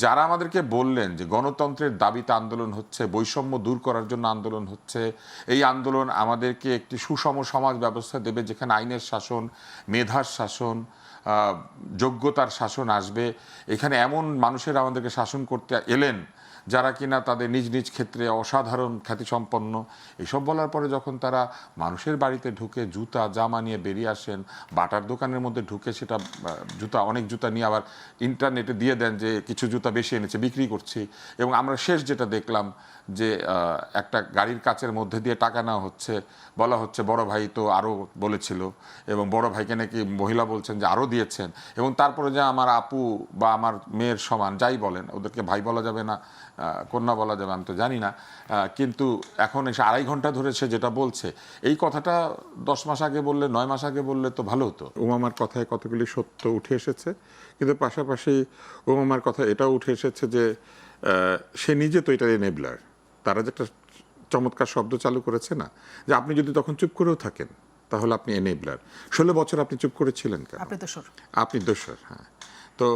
যারা আমাদেরকে বললেন যে গণতন্ত্রের দাবিতে আন্দোলন হচ্ছে, বৈষম্য দূর করার জন্য আন্দোলন হচ্ছে, এই আন্দোলন আমাদেরকে একটি সুষম সমাজ ব্যবস্থা দেবে যেখানে আইনের শাসন, মেধার শাসন যোগ্যতার শাসন আসবে। এখানে এমন মানুষের আমাদেরকে শাসন করতে এলেন যারা কিনা তাদের নিজ নিজ ক্ষেত্রে অসাধারণ খ্যাতিসম্পন্ন। এসব বলার পরে যখন তারা মানুষের বাড়িতে ঢুকে জুতা, জামা নিয়ে বেরিয়ে আসেন, বাটার দোকানের মধ্যে ঢুকে সেটা জুতা, অনেক জুতা নিয়ে আবার ইন্টারনেটে দিয়ে দেন যে কিছু জুতা বেশি এনেছে, বিক্রি করছি। এবং আমরা শেষ যেটা দেখলাম যে একটা গাড়ির কাচের মধ্যে দিয়ে টাকা নেওয়া হচ্ছে। বলা হচ্ছে, বড় ভাই তো আরও বলেছিল। এবং বড় ভাইকে নাকি মহিলা বলছেন যে আরও দিয়েছেন। এবং তারপরে যে আমার আপু বা আমার মেয়ের সমান, যাই বলেন, ওদেরকে ভাই বলা যাবে না। কন্যা বলা যাবে আমি তো জানি না। কিন্তু এখন এসে আড়াই ঘণ্টা ধরে সে যেটা বলছে এই কথাটা দশ মাস আগে বললে নয় মাস আগে বললে তো ভালো হতো। উমামার কথায় কতগুলি সত্য উঠে এসেছে কিন্তু পাশাপাশি উমামার কথা এটাও উঠে এসেছে যে সে নিজে তো এটার এনেবলার তারা যে একটা চমৎকার শব্দ চালু করেছে না যে আপনি যদি তখন চুপ করেও থাকেন তাহলে আপনি এনেবলার ষোলো বছর আপনি চুপ করেছিলেন কেন? আপনি তো সুর আপনি দোষর হ্যাঁ। তো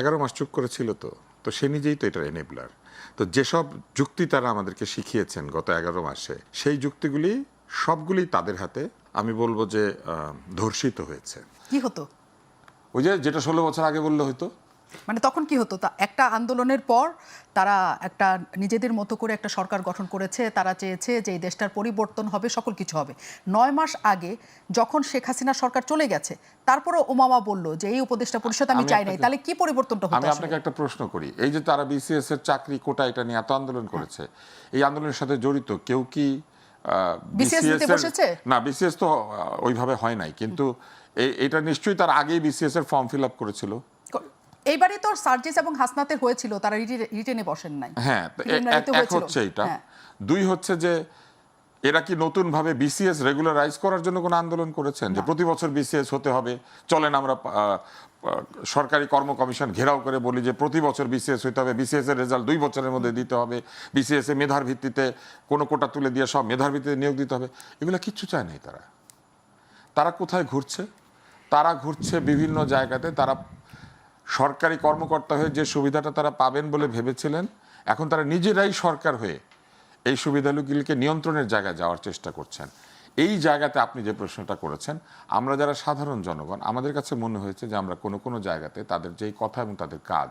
এগারো মাস চুপ করেছিল তো তো সে নিজেই তো এটার এনেবলার তো যেসব যুক্তি তারা আমাদেরকে শিখিয়েছেন গত এগারো মাসে সেই যুক্তিগুলি সবগুলি তাদের হাতে আমি বলব যে আহ, ধর্ষিত হয়েছে। কি হতো? ওই যে যেটা ষোলো বছর আগে বললে হয়তো মানে তখন কি হতো? তা একটা আন্দোলনের পর তারা একটা নিজেদের মতো করে একটা সরকার গঠন করেছে তারা চেয়েছে যে এই দেশটার পরিবর্তন হবে সকল কিছু হবে। নয় মাস আগে যখন শেখ হাসিনা সরকার চলে গেছে তারপরে ওমামা বলল যে এই উপদেষ্টা পরিষদ আমি চাই নাই তাহলে কি পরিবর্তনটা হতো আমি আপনাকে একটা প্রশ্ন করি। এই যে তারা বিসিএস এর চাকরি কোটা এটা নিয়ে এত আন্দোলন করেছে এই আন্দোলনের সাথে জড়িত কেউ কি বসেছে? না বিসিএস তো ওইভাবে হয় নাই। কিন্তু এটা নিশ্চয়ই তার আগেই বিসিএস এর ফর্ম ফিল আপ করেছিল। এইবারই তো সার্জিস এবং হাসনাতের হয়েছিল তারা রিটেনে বসেন নাই। হ্যাঁ এক। হচ্ছে এটা। হ্যাঁ। দুই হচ্ছে যে এরা কি নতুন ভাবে বিসিএস রেগুলারাইজ করার জন্য কোনো আন্দোলন করেছেন? যে প্রতি বছর বিসিএস হতে হবে। চলেন আমরা সরকারি কর্ম কমিশন ঘেরাও করে বলি যে প্রতি বছর বিসিএস হতে হবে। বিসিএস এর রেজাল্ট দুই বছরের মধ্যে দিতে হবে। বিসিএস এ মেধার ভিত্তিতে কোনো কোটা তুলে দিয়ে সব মেধার ভিত্তিতে নিয়োগ দিতে হবে। এগুলো কিচ্ছু চায় নাই তারা। তারা কোথায় ঘুরছে? তারা ঘুরছে বিভিন্ন জায়গাতে। তারা সরকারি কর্মকর্তা হয়ে যে সুবিধাটা তারা পাবেন বলে ভেবেছিলেন, এখন তারা নিজেরাই সরকার হয়ে এই সুবিধাগুলিকে নিয়ন্ত্রণের জায়গায় যাওয়ার চেষ্টা করছেন। এই জায়গাতে আপনি যে প্রশ্নটা করেছেন, আমরা যারা সাধারণ জনগণ, আমাদের কাছে মনে হয়েছে যে আমরা কোনো কোনো জায়গাতে তাদের যেই কথা এবং তাদের কাজ,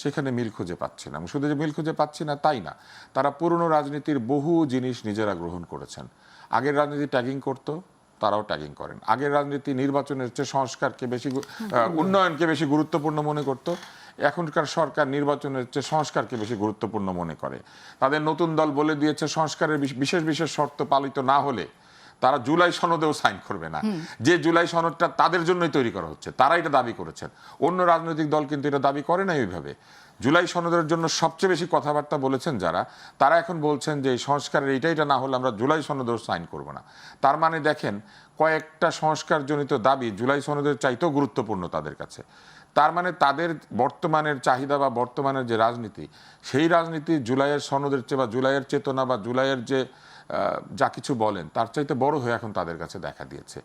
সেখানে মিল খুঁজে পাচ্ছি না। শুধু যে মিল খুঁজে পাচ্ছি না, তাই না, তারা পুরনো রাজনীতির বহু জিনিস নিজেরা গ্রহণ করেছেন। আগের রাজনীতি ট্যাগিং করতো তারাও ট্যাগিং করেন। আগের রাজনীতি নির্বাচনের চেয়ে সংস্কারকে বেশি উন্নয়নকে বেশি গুরুত্বপূর্ণ মনে করত। এখনকার সরকার নির্বাচনের চেয়ে সংস্কারকে বেশি গুরুত্বপূর্ণ মনে করে। তাদের নতুন দল বলে দিয়েছে, সংস্কারের বিশেষ বিশেষ শর্ত পালিত না হলে তারা জুলাই সনদেও সাইন করবে না। যে জুলাই সনদটা তাদের জন্যই তৈরি করা হচ্ছে তারা এটা দাবি করেছেন। অন্য রাজনৈতিক দল কিন্তু এটা দাবি করে না ওইভাবে। জুলাই সনদের জন্য সবচেয়ে বেশি কথাবার্তা বলেছেন যারা তারা এখন বলছেন যে সংস্কারের এইটা এটা না হলে আমরা জুলাই সনদেও সাইন করব না। তার মানে দেখেন কয়েকটা সংস্কারজনিত দাবি জুলাই সনদের চাইতেও গুরুত্বপূর্ণ তাদের কাছে। তার মানে তাদের বর্তমানের চাহিদা বা বর্তমানের যে রাজনীতি সেই রাজনীতি জুলাইয়ের সনদের চেয়ে বা জুলাইয়ের চেতনা বা জুলাইয়ের যে যা কিছু বলেন তার চাইতে বড় হয়ে এখন তাদের কাছে দেখা দিয়েছে।